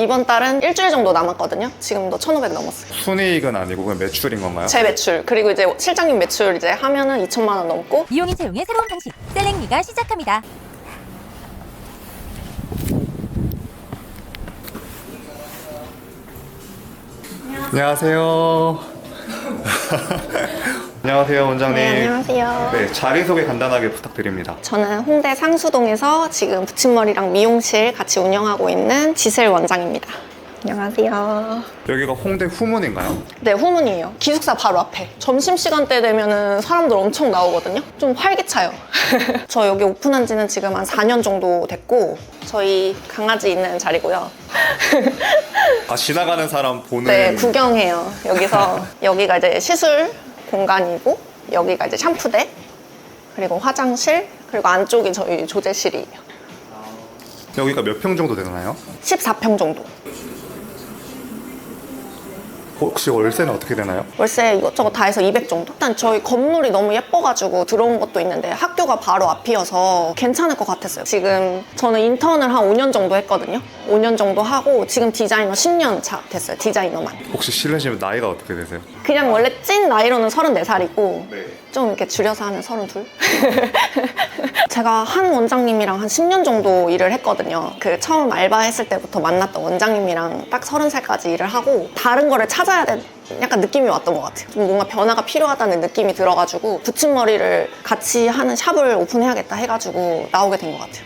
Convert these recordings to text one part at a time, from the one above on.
이번 달은 일주일 정도 남았거든요. 지금도 1,500 넘었어요. 순이익은 아니고 그냥 매출인 건가요? 제 매출 그리고 이제 실장님 매출 이제 하면은 2천만 원 넘고 이용인 채용의 새로운 방식 셀렉미가 시작합니다. 안녕하세요. 안녕하세요, 원장님. 네, 안녕하세요. 네, 자기소개 간단하게 부탁드립니다. 저는 홍대 상수동에서 지금 붙임머리랑 미용실 같이 운영하고 있는 지슬 원장입니다. 안녕하세요. 여기가 홍대 후문인가요? 네, 후문이에요. 기숙사 바로 앞에. 점심시간 때 되면은 사람들 엄청 나오거든요. 좀 활기차요. 저 여기 오픈한 지는 지금 한 4년 정도 됐고, 저희 강아지 있는 자리고요. 아, 지나가는 사람 보는. 네, 구경해요. 여기서, 여기가 이제 시술 공간이고, 여기가 이제 샴푸대, 그리고 화장실, 그리고 안쪽이 저희 조제실이에요. 여기가 몇 평 정도 되나요? 14평 정도. 혹시 월세는 어떻게 되나요? 월세 이것저것 다 해서 200 정도? 일단 저희 건물이 너무 예뻐가지고 들어온 것도 있는데 학교가 바로 앞이어서 괜찮을 것 같았어요. 지금 저는 인턴을 한 5년 정도 했거든요. 5년 정도 하고 지금 디자이너 10년 차 됐어요. 디자이너만. 혹시 실례지만 나이가 어떻게 되세요? 그냥 원래 찐 나이로는 34살이고 네. 좀 이렇게 줄여서 하면 32? 제가 한 원장님이랑 한 10년 정도 일을 했거든요. 그 처음 알바했을 때부터 만났던 원장님이랑 딱 30살까지 일을 하고 다른 거를 찾아야 돼. 약간 느낌이 왔던 것 같아요. 좀 뭔가 변화가 필요하다는 느낌이 들어가지고 붙임머리를 같이 하는 샵을 오픈해야겠다 해가지고 나오게 된 것 같아요.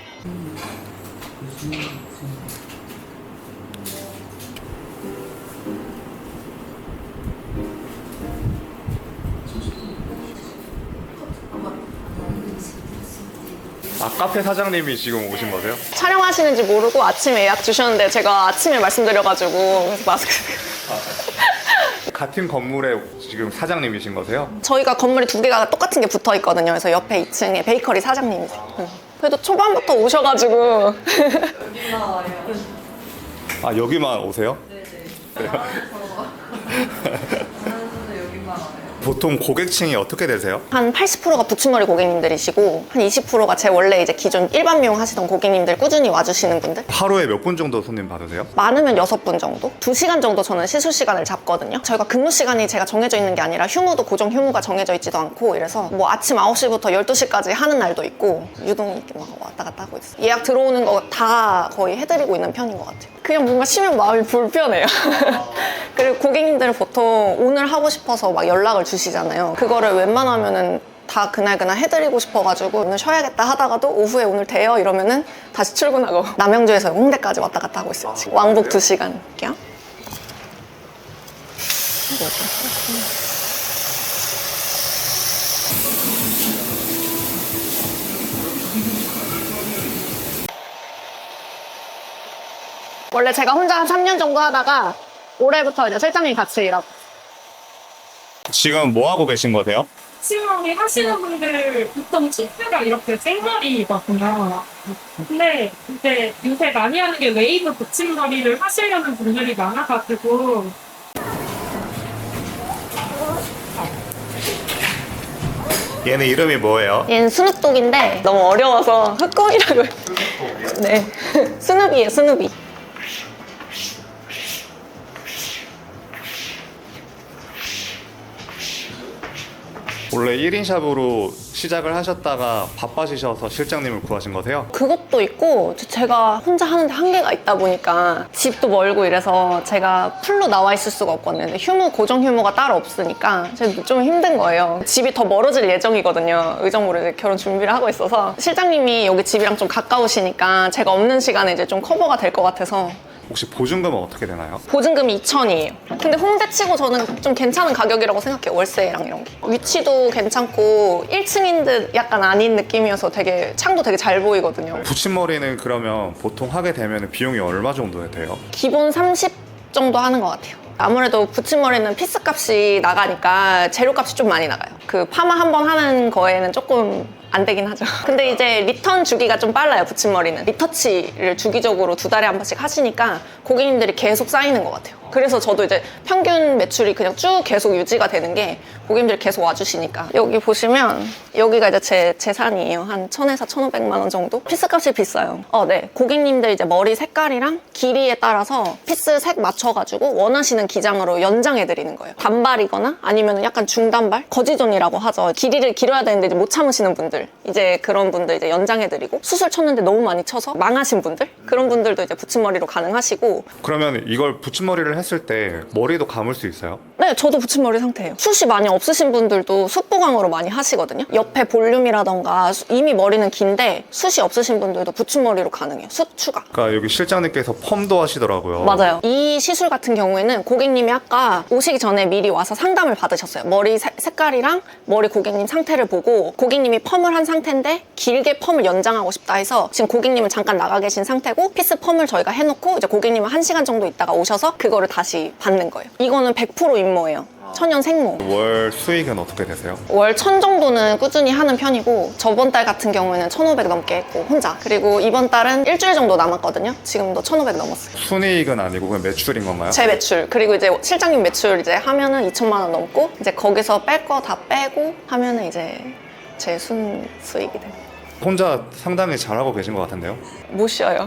아, 카페 사장님이 지금 오신 거세요? 촬영하시는지 모르고 아침에 예약 주셨는데 제가 아침에 말씀드려가지고 마스크 같은 건물에 지금 사장님이신 거세요? 저희가 건물이 두 개가 똑같은 게 붙어 있거든요. 그래서 옆에 2층에 베이커리 사장님이세요. 응. 그래도 초반부터 오셔가지고 아, 여기만 오세요? 보통 고객층이 어떻게 되세요? 한 80%가 붙임머리 고객님들이시고 한 20%가 제 원래 이제 기존 일반 미용 하시던 고객님들 꾸준히 와주시는 분들 하루에 몇 분 정도 손님 받으세요? 많으면 6분 정도? 2시간 정도 저는 시술 시간을 잡거든요. 저희가 근무 시간이 제가 정해져 있는 게 아니라 휴무도 고정 휴무가 정해져 있지도 않고 이래서 뭐 아침 9시부터 12시까지 하는 날도 있고 유동이 이렇게 막 왔다 갔다 하고 있어요. 예약 들어오는 거 다 거의 해드리고 있는 편인 것 같아요. 그냥 뭔가 쉬면 마음이 불편해요. 그리고 고객님들은 보통 오늘 하고 싶어서 막 연락을 주시잖아요. 그거를 웬만하면은 다 그날 그날 해드리고 싶어가지고 오늘 쉬어야겠다 하다가도 오후에 오늘 돼요? 이러면은 다시 출근하고 남양주에서 홍대까지 왔다 갔다 하고 있어요. 지금 왕복 2시간 이렇게요 원래 제가 혼자 한 3년 정도 하다가 올해부터 이제 실장님 같이 일하고 지금 뭐 하고 계신 거세요? 시험이 하시는 분들 보통 치수가 이렇게 생머리거든요. 근데 이제 요새 많이 하는 게 웨이브 붙임머리를 하시려는 분들이 많아가지고 얘는 이름이 뭐예요? 얘는 스눕독인데 너무 어려워서 흑검이라고 해요. 네 스누비예요 스누비 원래 1인 샵으로 시작을 하셨다가 바빠지셔서 실장님을 구하신 거세요? 그것도 있고 제가 혼자 하는데 한계가 있다 보니까 집도 멀고 이래서 제가 풀로 나와 있을 수가 없거든요. 휴무 고정 휴무가 따로 없으니까 좀 힘든 거예요. 집이 더 멀어질 예정이거든요. 의정부로 이제 결혼 준비를 하고 있어서. 실장님이 여기 집이랑 좀 가까우시니까 제가 없는 시간에 이제 좀 커버가 될 것 같아서 혹시 보증금은 어떻게 되나요? 보증금이 2천이에요. 근데 홍대 치고 저는 좀 괜찮은 가격이라고 생각해요. 월세랑 이런 게. 위치도 괜찮고 1층인 듯 약간 아닌 느낌이어서 되게 창도 되게 잘 보이거든요. 붙임머리는 그러면 보통 하게 되면 비용이 얼마 정도 돼요? 기본 30 정도 하는 것 같아요. 아무래도 붙임머리는 피스 값이 나가니까 재료 값이 좀 많이 나가요. 그 파마 한 번 하는 거에는 조금 안 되긴 하죠. 근데 이제 리턴 주기가 좀 빨라요, 붙임머리는. 리터치를 주기적으로 두 달에 한 번씩 하시니까 고객님들이 계속 쌓이는 것 같아요. 그래서 저도 이제 평균 매출이 그냥 쭉 계속 유지가 되는 게 고객님들이 계속 와주시니까 여기 보시면 여기가 이제 제 재산이에요. 한 1000에서 1500만 원 정도? 피스 값이 비싸요. 어, 네. 고객님들 이제 머리 색깔이랑 길이에 따라서 피스 색 맞춰가지고 원하시는 기장으로 연장해 드리는 거예요. 단발이거나 아니면 약간 중단발? 거지존이라고 하죠. 길이를 길어야 되는데 못 참으시는 분들. 이제 그런 분들 이제 연장해드리고 수술 쳤는데 너무 많이 쳐서 망하신 분들? 그런 분들도 이제 붙임머리로 가능하시고 그러면 이걸 붙임머리를 했을 때 머리도 감을 수 있어요? 네, 저도 붙임머리 상태예요. 숱이 많이 없으신 분들도 숱보강으로 많이 하시거든요. 옆에 볼륨이라던가 수- 이미 머리는 긴데 숱이 없으신 분들도 붙임머리로 가능해요. 숱 추가. 그러니까 여기 실장님께서 펌도 하시더라고요. 맞아요. 이 시술 같은 경우에는 고객님이 아까 오시기 전에 미리 와서 상담을 받으셨어요. 머리 세- 색깔이랑 머리 고객님 상태를 보고 고객님이 펌을 한 상태인데 길게 펌을 연장하고 싶다 해서 지금 고객님은 잠깐 나가 계신 상태고 피스 펌을 저희가 해놓고 이제 고객님은 한 시간 정도 있다가 오셔서 그거를 다시 받는 거예요. 이거는 100% 임모예요. 천연 생모. 월 수익은 어떻게 되세요? 월 천 정도는 꾸준히 하는 편이고 저번 달 같은 경우에는 1,500 넘게 했고 혼자 그리고 이번 달은 일주일 정도 남았거든요 지금도 1,500 넘었어요 순이익은 아니고 그냥 매출인 건가요? 제 매출 그리고 이제 실장님 매출 이제 하면은 2천만 원 넘고 이제 거기서 뺄 거 다 빼고 하면은 이제 제 순 수익이 돼요 혼자 상당히 잘하고 계신 것 같은데요? 못 쉬어요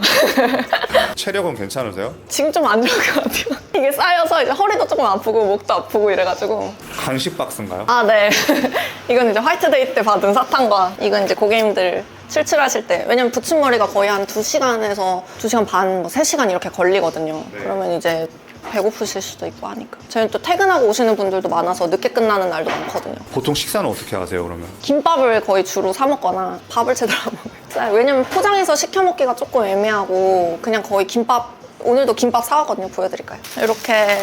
체력은 괜찮으세요? 지금 좀 안 좋은 것 같아요 이게 쌓여서 이제 허리도 조금 아프고 목도 아프고 이래가지고 간식 박스인가요? 아, 네. 이건 이제 화이트데이 때 받은 사탕과 이건 이제 고객님들 출출하실 때. 왜냐면 붙임머리가 거의 한 2시간에서 2시간 반, 뭐 3시간 이렇게 걸리거든요. 그러면 이제 배고프실 수도 있고 하니까. 저희는 또 퇴근하고 오시는 분들도 많아서 늦게 끝나는 날도 많거든요. 보통 식사는 어떻게 하세요 그러면? 김밥을 거의 주로 사 먹거나 밥을 제대로 안 먹어요. 왜냐면 포장해서 시켜 먹기가 조금 애매하고 그냥 거의 김밥 오늘도 김밥 사왔거든요. 보여드릴까요? 이렇게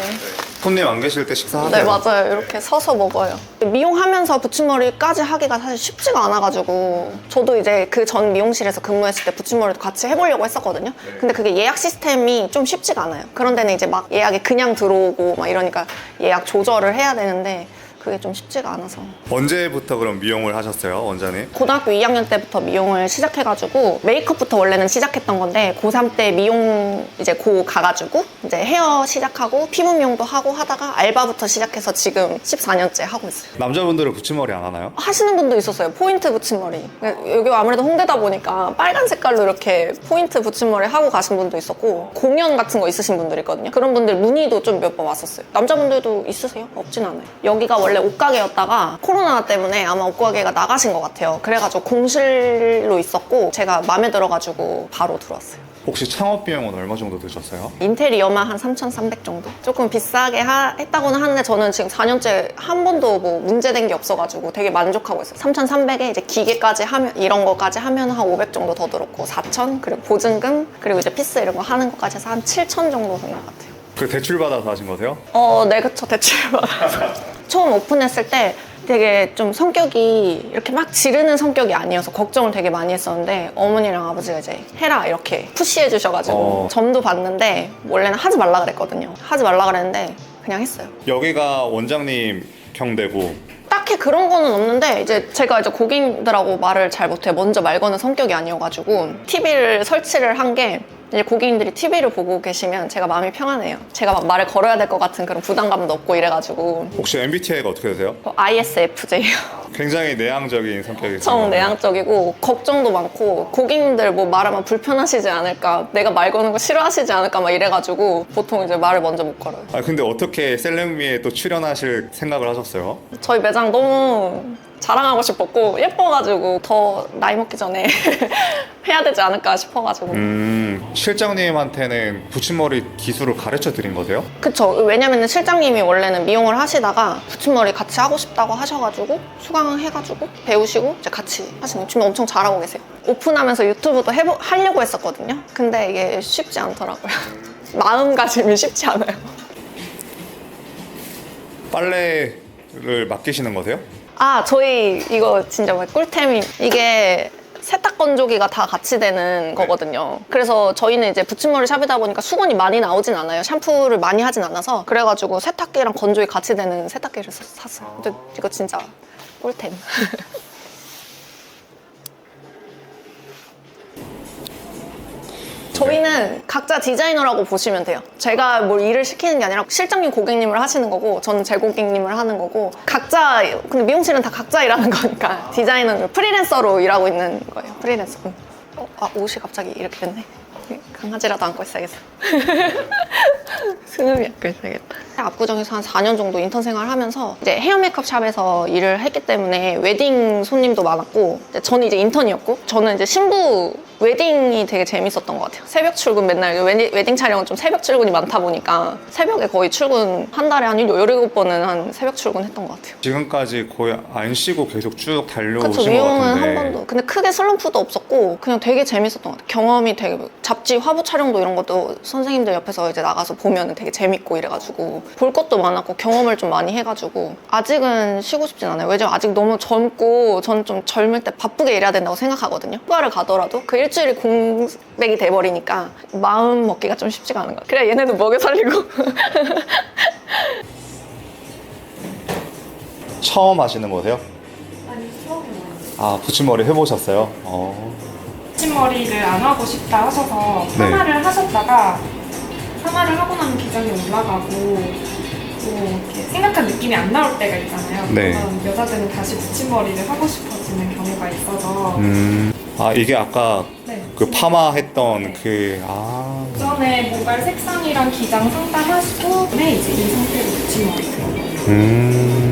손님 안 계실 때 식사하세요? 네 맞아요. 이렇게 서서 먹어요. 미용하면서 붙임머리까지 하기가 사실 쉽지가 않아가지고 저도 이제 그 전 미용실에서 근무했을 때 붙임머리도 같이 해보려고 했었거든요. 근데 그게 예약 시스템이 좀 쉽지가 않아요. 그런 데는 이제 막 예약이 그냥 들어오고 막 이러니까 예약 조절을 해야 되는데 그게 좀 쉽지가 않아서 언제부터 그럼 미용을 하셨어요 원장님? 고등학교 2학년 때부터 미용을 시작해가지고 메이크업부터 원래는 시작했던 건데 고3 때 미용 이제 고 가가지고 이제 헤어 시작하고 피부 미용도 하고 하다가 알바부터 시작해서 지금 14년째 하고 있어요. 남자분들은 붙임머리 안 하나요? 하시는 분도 있었어요. 포인트 붙임머리. 여기 아무래도 홍대다 보니까 빨간 색깔로 이렇게 포인트 붙임머리 하고 가신 분도 있었고 공연 같은 거 있으신 분들 있거든요. 그런 분들 문의도 좀 몇 번 왔었어요. 남자분들도 있으세요? 없진 않아요. 여기가 원래 옷가게였다가 코로나 때문에 아마 옷가게가 나가신 것 같아요. 그래가지고 공실로 있었고 제가 마음에 들어가지고 바로 들어왔어요. 혹시 창업 비용은 얼마 정도 드셨어요? 인테리어만 한 3,300 정도? 조금 비싸게 하- 했다고는 하는데 저는 지금 4년째 한 번도 뭐 문제된 게 없어가지고 되게 만족하고 있어요. 3,300에 이제 기계까지 하면, 이런 거까지 하면 한 500 정도 더 들었고, 4,000, 그리고 보증금, 그리고 이제 피스 이런 거 하는 것까지 해서 한 7,000 정도 된 것 같아요. 그 대출 받아서 하신 거세요? 어, 네, 그쵸. 대출 받아서. 처음 오픈했을 때 되게 좀 성격이 이렇게 막 지르는 성격이 아니어서 걱정을 되게 많이 했었는데 어머니랑 아버지가 이제 해라 이렇게 푸시해 주셔가지고 어. 점도 봤는데 원래는 하지 말라 그랬거든요. 하지 말라 그랬는데 그냥 했어요. 여기가 원장님 경대고 딱히 그런 거는 없는데 이제 제가 이제 고객님들하고 말을 잘 못해요. 먼저 말 거는 성격이 아니어가지고 TV를 설치를 한 게 이제 고객님들이 TV를 보고 계시면 제가 마음이 평안해요. 제가 막 말을 걸어야 될 것 같은 그런 부담감도 없고 이래가지고 혹시 MBTI가 어떻게 되세요? ISFJ예요. 굉장히 내향적인 성격이세요. 엄청 내향적이고 걱정도 많고 고객님들 뭐 말하면 불편하시지 않을까 내가 말 거는 거 싫어하시지 않을까 막 이래가지고 보통 이제 말을 먼저 못 걸어요. 아 근데 어떻게 셀렉미에 또 출연하실 생각을 하셨어요? 저희 매장 너무 자랑하고 싶었고 예뻐가지고 더 나이 먹기 전에 해야 되지 않을까 싶어가지고. 음 실장님한테는 붙임머리 기술을 가르쳐 드린 거세요? 그쵸. 왜냐면은 실장님이 원래는 미용을 하시다가 붙임머리 같이 하고 싶다고 하셔가지고 수강해가지고 배우시고 이제 같이 하시는 지금 엄청 잘하고 계세요. 오픈하면서 유튜브도 해보, 하려고 했었거든요. 근데 이게 쉽지 않더라고요. 마음가짐이 쉽지 않아요. 빨래를 맡기시는 거세요? 아, 저희 이거 진짜 뭐 꿀템이 이게 세탁 건조기가 다 같이 되는 거거든요. 그래서 저희는 이제 붙임머리 샵이다 보니까 수건이 많이 나오진 않아요. 샴푸를 많이 하진 않아서 그래가지고 세탁기랑 건조기 같이 되는 세탁기를 사- 샀어요. 근데 이거 진짜 꿀템. 저희는 각자 디자이너라고 보시면 돼요. 제가 뭘 일을 시키는 게 아니라 실장님 고객님을 하시는 거고 저는 제 고객님을 하는 거고 각자 근데 미용실은 다 각자 일하는 거니까 디자이너는 프리랜서로 일하고 있는 거예요. 프리랜서. 음. 어, 아 옷이 갑자기 이렇게 됐네. 강아지라도 안고 있어야겠어. 스누비 안고 있어야겠다. 압구정에서 한 4년 정도 인턴 생활을 하면서 이제 헤어 메이크업 샵에서 일을 했기 때문에 웨딩 손님도 많았고 저는 이제 인턴이었고 저는 이제 신부 웨딩이 되게 재밌었던 것 같아요. 새벽 출근 맨날 웨딩, 웨딩 촬영은 좀 새벽 출근이 많다 보니까 새벽에 거의 출근 한 달에 한 17, 번은 한 새벽 출근했던 것 같아요. 지금까지 거의 안 쉬고 계속 쭉 그쵸 달려오신 것 미용은 같은데 한 번도 근데 크게 슬럼프도 없었고 그냥 되게 재밌었던 것 같아요 경험이 되게 잡지 화보 촬영도 이런 것도 선생님들 옆에서 이제 나가서 보면 되게 재밌고 이래가지고 볼 것도 많았고 경험을 좀 많이 해가지고 아직은 쉬고 싶진 않아요 왜냐면 아직 너무 젊고 전좀 젊을 때 바쁘게 일해야 된다고 생각하거든요 휴가를 가더라도 그 일주일이 공백이 돼버리니까 마음 먹기가 좀 쉽지가 않은 것 같아요 그래 얘네도 먹여 살리고 처음 하시는 거세요? 아 붙임머리 해보셨어요? 어. 붙임머리를 안 하고 싶다 하셔서 네. 파마를 하셨다가 파마를 하고 나면 기장이 올라가고 또 이렇게 생각한 느낌이 안 나올 때가 있잖아요. 네. 그런 여자들은 다시 붙임머리를 하고 싶어지는 경우가 있어서 음. 아 이게 아까 네. 그 파마 했던 그 아. 전에 모발 색상이랑 기장 상담하시고 네 이제 이 상태로 붙임머리 들어가요. 음.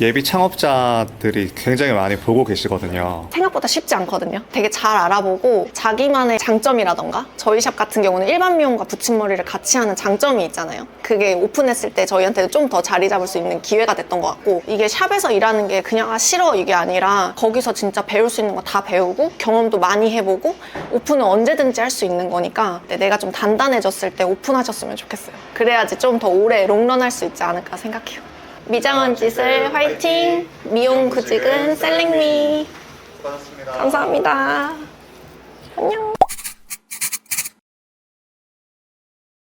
예비 창업자들이 굉장히 많이 보고 계시거든요. 생각보다 쉽지 않거든요. 되게 잘 알아보고 자기만의 장점이라던가 저희 샵 같은 경우는 일반 미용과 붙임머리를 같이 하는 장점이 있잖아요. 그게 오픈했을 때 저희한테 좀더 자리 잡을 수 있는 기회가 됐던 것 같고 이게 샵에서 일하는 게 그냥 아 싫어 이게 아니라 거기서 진짜 배울 수 있는 거 다 배우고 경험도 많이 해보고 오픈은 언제든지 할 수 있는 거니까 네, 내가 좀 단단해졌을 때 오픈하셨으면 좋겠어요. 그래야지 좀 더 오래 롱런 할 수 있지 않을까 생각해요. 미장원 짓을 화이팅! 미용 구직은 셀링미! 감사합니다. 안녕.